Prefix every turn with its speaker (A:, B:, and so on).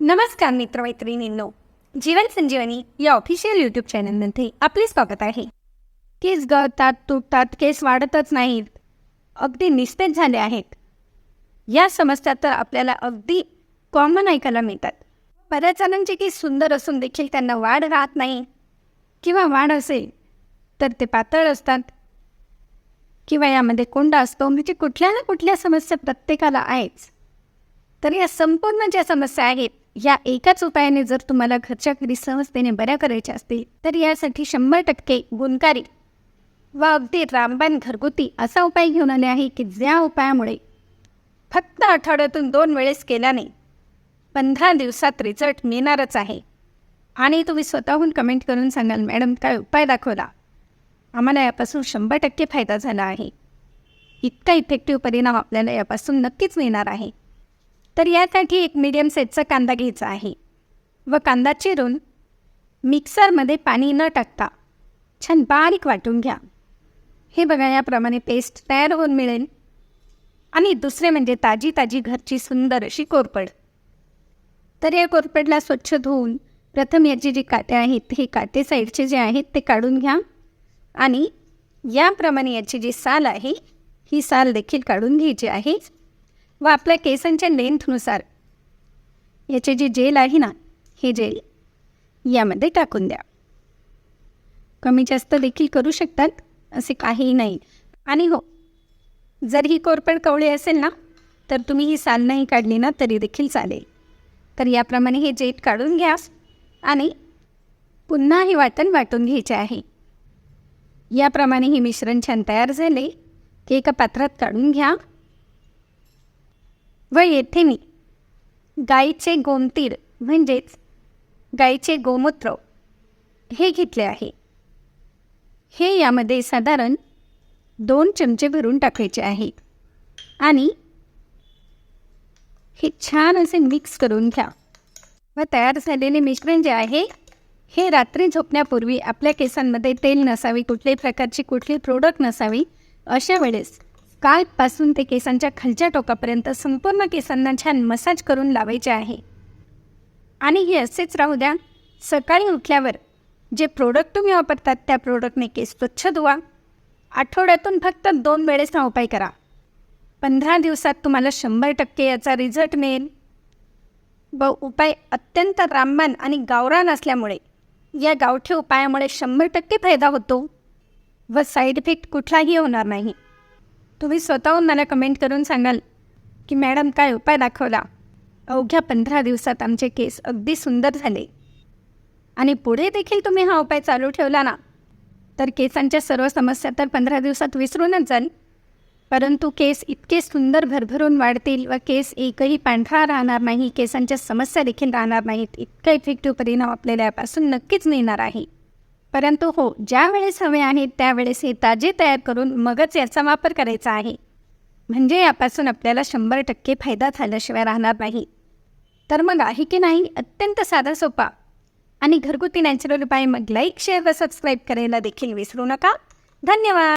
A: नमस्कार मित्रमैत्रिणींनो जीवन संजीवनी या official YouTube चॅनलमध्ये आपले स्वागत आहे. केस गळतात तुटतात केस वाढतच नाहीत अगदी निस्तेज झाले आहेत. या समस्या तर आपल्याला अगदी कॉमन ऐकायला मिळतात. बऱ्याच जणांचे केस सुंदर असून देखील त्यांना वाढ राहत नाही. किंवा वाढ असेल तर ते पातळ असतात. किंवा यामध्ये कोंडा असतो म्हणजे कुठल्या ना कुठल्या समस्या प्रत्येकाला आहेच. तर या संपूर्ण ज्या समस्या आहेत या एकाच उपायाने जर तुम्हाला घरच्या घरी सहजतेने बऱ्या करायच्या असतील तर यासाठी शंभर टक्के गुणकारी व अगदी रामबाण घरगुती असा उपाय घेऊन आले आहे की ज्या उपायामुळे फक्त आठवड्यातून दोन वेळेस केल्याने पंधरा दिवसात रिझल्ट मिळणारच आहे. आणि तुम्ही स्वतःहून कमेंट करून सांगाल मॅडम काय उपाय दाखवला? आम्हाला यापासून शंभर टक्के फायदा झाला आहे. इतका इफेक्टिव्ह परिणाम आपल्याला यापासून नक्कीच मिळणार आहे. तर यासाठी एक मीडियम साईजचा कांदा घ्यायचा आहे. व कांदा चिरून मिक्सरमध्ये पाणी न टाकता छान बारीक वाटून घ्या. हे बघा याप्रमाणे पेस्ट तयार होऊन मिळेल. आणि दुसरे म्हणजे ताजी ताजी घरची सुंदर अशी कोरपड. तर या कोरपडला स्वच्छ धुवून प्रथम याचे जे काटे आहेत हे काटे साईडचे जे आहेत ते काढून घ्या. आणि याप्रमाणे याची जी साल आहे ही साल देखील काढून घ्यायची आहे. व आपल्या केसांच्या लेंथनुसार याचे जे जेल आहे ना हे जेल यामध्ये टाकून द्या. कमी जास्त देखील करू शकतात असे काहीही नाही. आणि हो जर ही कोरपड कवळी असेल ना तर तुम्ही ही साल नाही काढली ना तरी देखील चालेल. तर याप्रमाणे हे जेट काढून घ्या आणि पुन्हा हे वाटण वाटून घ्यायचे आहे. याप्रमाणे हे मिश्रण छान तयार झाले. की एका पात्रात काढून घ्या. व येथे मी गाईचे गोमतीर म्हणजेच गाईचे गोमूत्र हे घेतले आहे. हे यामध्ये साधारण दोन चमचे भरून टाकायचे आहे. आणि हे छान असे मिक्स करून घ्या. व तयार झालेले मिश्रण जे आहे हे रात्री झोपण्यापूर्वी आपल्या केसांमध्ये तेल नसावी कुठल्याही प्रकारची कुठली प्रोडक्ट नसावी अशा वेळेस कालपासून ते केसांच्या खालच्या टोकापर्यंत संपूर्ण केसांना छान मसाज करून लावायचे आहे. आणि हे असेच राहू द्या सकाळी उठल्यावर जे प्रोडक्ट तुम्ही वापरतात त्या प्रोडक्टने केस स्वच्छ धुवा. आठवड्यातून फक्त दोन वेळेस हा उपाय करा. पंधरा दिवसात तुम्हाला शंभर टक्के याचा रिझल्ट मिळेल. व उपाय अत्यंत रामबाण आणि गावरान असल्यामुळे या गावठी उपायामुळे शंभर टक्के फायदा होतो व साईड इफेक्ट कुठलाही होणार नाही. तुम्ही स्वतःहून मला कमेंट करून सांगाल की मॅडम काय उपाय दाखवला? अवघ्या पंधरा दिवसात आमचे केस अगदी सुंदर झाले. आणि पुढे देखील तुम्ही हा उपाय चालू ठेवला ना तर केसांच्या सर्व समस्या तर पंधरा दिवसात विसरूनच जाल. परंतु केस इतके सुंदर भरभरून वाढतील व केस एकही पांढरा राहणार नाही केसांच्या समस्या देखील राहणार नाहीत इतका इफेक्टिव्ह परिणाम आपल्याला यापासून नक्कीच मिळणार आहे. परंतु हो ज्या वेळेस हवे आहेत त्यावेळेस हे ताजे तयार करून मगच याचा वापर करायचा आहे. म्हणजे यापासून आपल्याला शंभर टक्के फायदा झाल्याशिवाय राहणार नाही. तर मग आहे की नाही? अत्यंत साधा सोपा. आणि घरगुती नॅचरल उपाय मग लाईक शेअर व सबस्क्राईब करायला देखील विसरू नका. धन्यवाद!